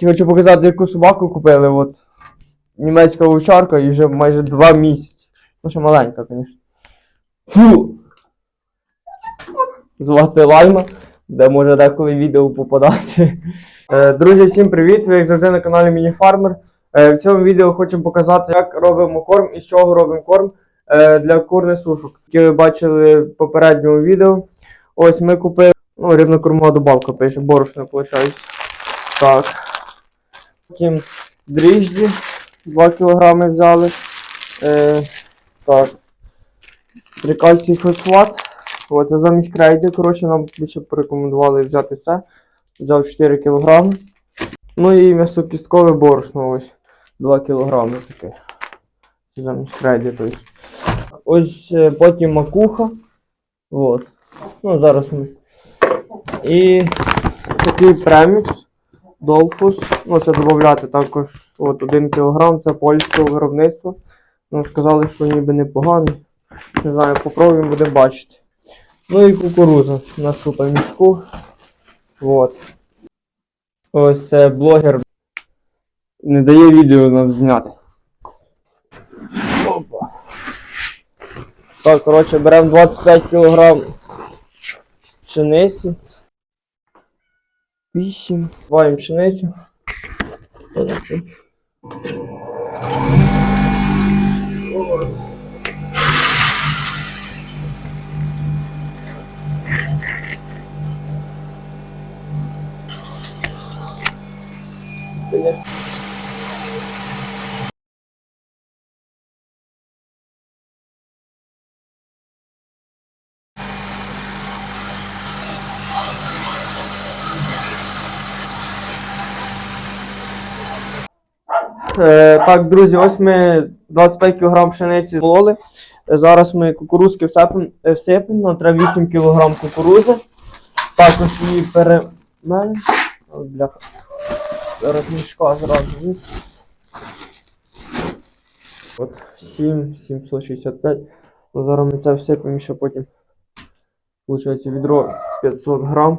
Ті хочу показати, яку собаку купили. От. Німецька вовчарка і вже майже два місяці. Ну, ще маленька, звісно. Фу! Звати Лайма, де може деколи відео попадати. Е, Друзі, всім привіт! Ви як завжди на каналі Мініфармер. Е, В цьому відео хочу показати, як робимо корм і з чого робимо корм е, для курних сушок. Які ви бачили в попередньому відео. Ось ми купили, ну, рівнокормова добавка пише, борошно виходить. Так. Потім дріжджі 2 кг взяли. Е, так. Трикальцій фосфат. От, замість крейди, коротше, нам більше порекомендували взяти це. Взяв 4 кг. Ну і м'ясокісткове борошно ось 2 кг таке. Замість крейди. Тобто. Ось е, потім макуха. От. Ну, зараз ми. І такий премікс. Долфус. Ну, це додати також от 1 кг, це польського виробництва. Ну, сказали, що ніби непоганий. Не знаю, попробуємо, будемо бачити. Ну і кукуруза. У нас мішку. Вот. Ось це блогер не дає відео нам зняти. Опа. Так, коротше, беремо 25 кг пшениці. 8. на пшеницю. Так, друзі, ось ми 25 кг пшениці змололи. Е, Зараз ми кукурузки всипемо, е, нам треба 8 кг кукурузи. Також її перемелимо. Зараз мішка зразу вис. От 7, 765. Ну, зараз ми це всипемо ще потім. Получається відро 500 грам.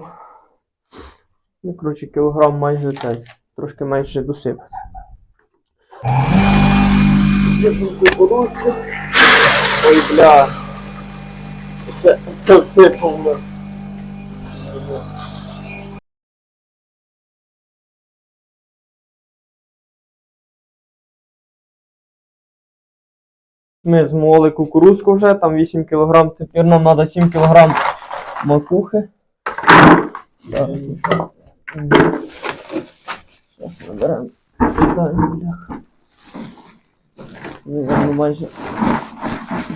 Ну, коротше, кілограм майже цей. Трошки менше досипати. Сипну кукурузку. Ой, бля. Це, це всипав. ми. Ми змоли кукурузку вже, там 8 кг, тепер нам треба 7 кг макухи. Ще. Мгм. Наберемо. Наверно, майже.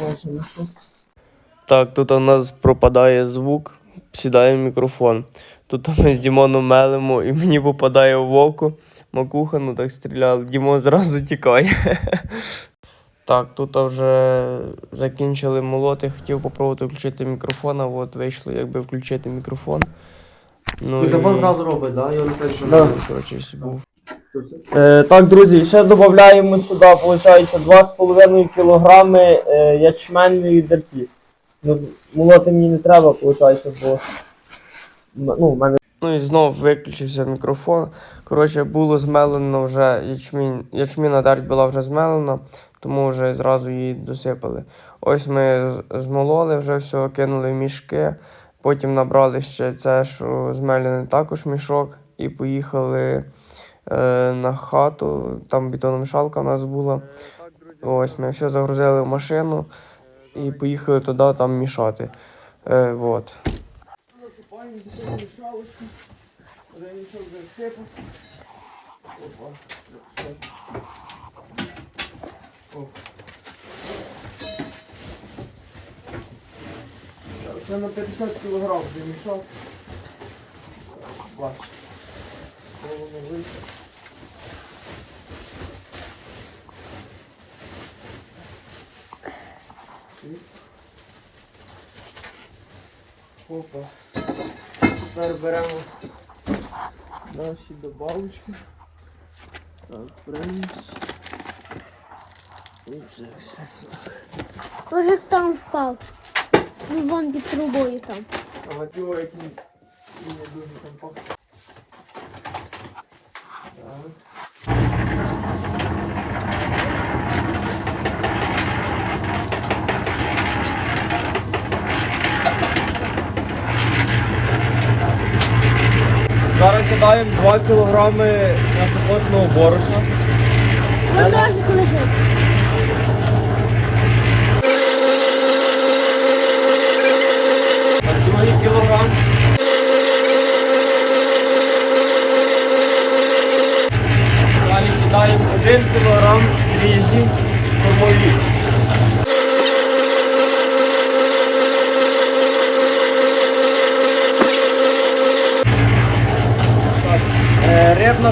Майже мішок. Так, тут у нас пропадає звук, сідає мікрофон. Тут ми з Дімоном мелимо і мені попадає в око. Макуха, ну так стріляв. Дімон зразу тікає. Так, тут вже закінчили молоти. Хотів попробувати включити мікрофон, а от вийшло якби включити мікрофон. Ну, і... зразу робить, да? Я не знаю, що Да. Коротше, ось був. Е, так, друзі, ще додаємо сюди, виходить, 2,5 кг е, ячменної дерті. Ну, молоти мені не треба, виходить, бо ну, мене Ну і знов виключився мікрофон. Коротше, було змелено вже ячмінь. Ячмінна дерть була вже змелена, тому вже зразу її досипали. Ось ми змололи вже все, кинули в мішки. Потім набрали ще це, що змелений також мішок, і поїхали на хату. Там бетономішалка у нас була. Ось ми все загрузили в машину і поїхали туди там мішати. Е, вот. Всипав. Опа. Оп. Це на 50 кг вже мішок. Головно вийде. Опа. Тепер беремо наші добавочки. Так, премікс. І це все. Може там впав. Ну, Вон під трубою там. А на пиво, як не дуже там пахне. Так. Кидаємо 2 кг насокосного борошна. Вон ножик лежить. Так, другий кілограм. Далі кидаємо 1 кг різні кормові. Так, е, Рибна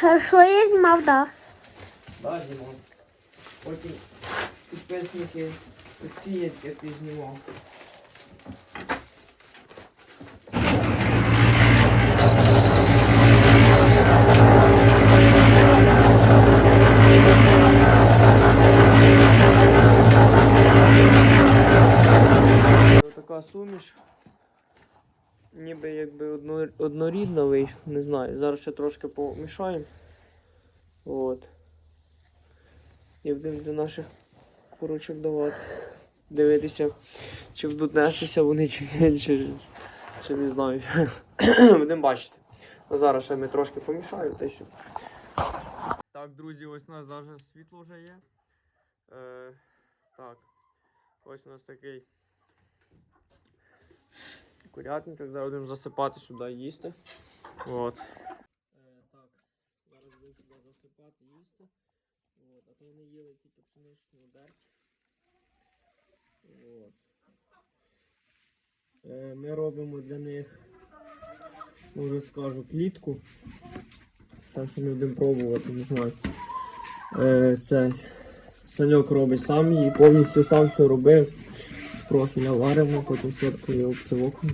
Хорошо, я знімав, так. Да, Дімон. Потім підписники оціють, як ти знімав. Ніби якби одно, однорідна вийшла, не знаю. Зараз ще трошки помішаємо. От. І будемо до наших курочок давати. Дивитися, чи будуть нестися вони чи чи, чи не знаю. будемо бачити. А зараз ще ми трошки помішаємо та й. Так, друзі, ось у нас навіть світло вже є. Е, так. Ось у нас такий курятничок. Зараз будемо засипати сюди їсти. От. Е, так, зараз будемо сюди засипати їсти. От, а то вони їли тільки пшеничну дерть. От. Е, ми робимо для них, може скажу, клітку. Так що ми будемо пробувати, не знаю. Е, Саньок робить сам її, повністю сам все робив. Профіля варимо, потім сіткою обцевоком.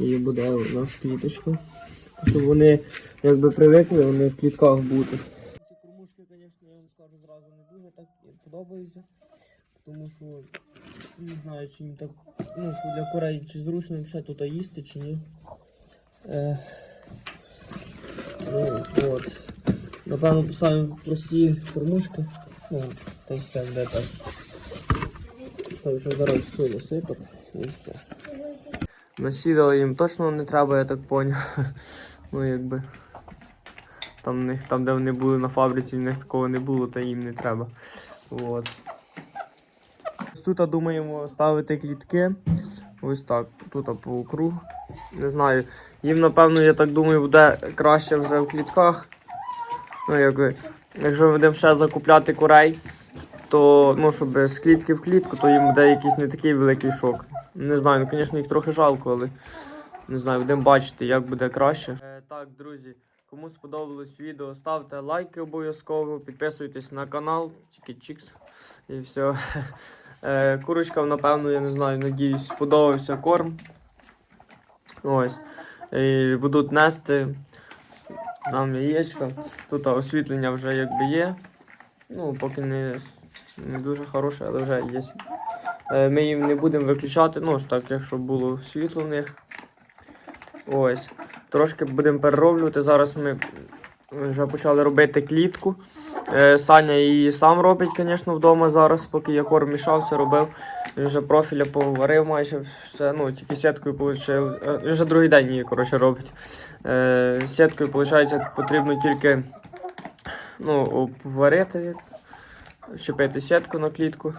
І буде у нас кліточка. Щоб вони якби привикли, вони в клітках бути. Ці кормушки, звісно, я вам скажу зразу не дуже так подобаються. Тому що не знаю, чи їм так ну, для курей чи зручно ще тут їсти, чи ні. Е, ну, от. Напевно, поставимо прості кормушки. Ну, та все де так. Так, що зараз все насипати і все. Насідали їм точно не треба, я так поняв. Ну якби. Там, там, де вони були на фабриці, в них такого не було, та їм не треба. От. Тут думаємо ставити клітки. Ось так. Тут по кругу. Не знаю. Їм, напевно, я так думаю, буде краще вже в клітках. Ну, якби, якщо будемо ще закупляти курей, то ну, щоб з клітки в клітку, то їм буде якийсь не такий великий шок. Не знаю, ну, звісно, їх трохи жалко, але не знаю, будемо бачити, як буде краще. Е, так, друзі, кому сподобалось відео, ставте лайки обов'язково, підписуйтесь на канал, тільки чікс і все. Е, курочкам, напевно, я не знаю, надіюсь, сподобався корм. Ось. І будуть нести нам яєчка. Тут освітлення вже якби є. Ну, поки не, не дуже хороше, але вже є. Е, Ми їм не будемо виключати, ну ж так, якщо було світло в них. Ось. Трошки будемо перероблювати. Зараз ми вже почали робити клітку. Е, Саня її сам робить, звісно, вдома зараз, поки я корм мішався, робив. Він вже профіля поварив майже все. Ну, тільки сіткою получив. е, Він вже другий день її коротше, робить. Сіткою, виходить, потрібно тільки ну, обварити, чіпити сітку на клітку.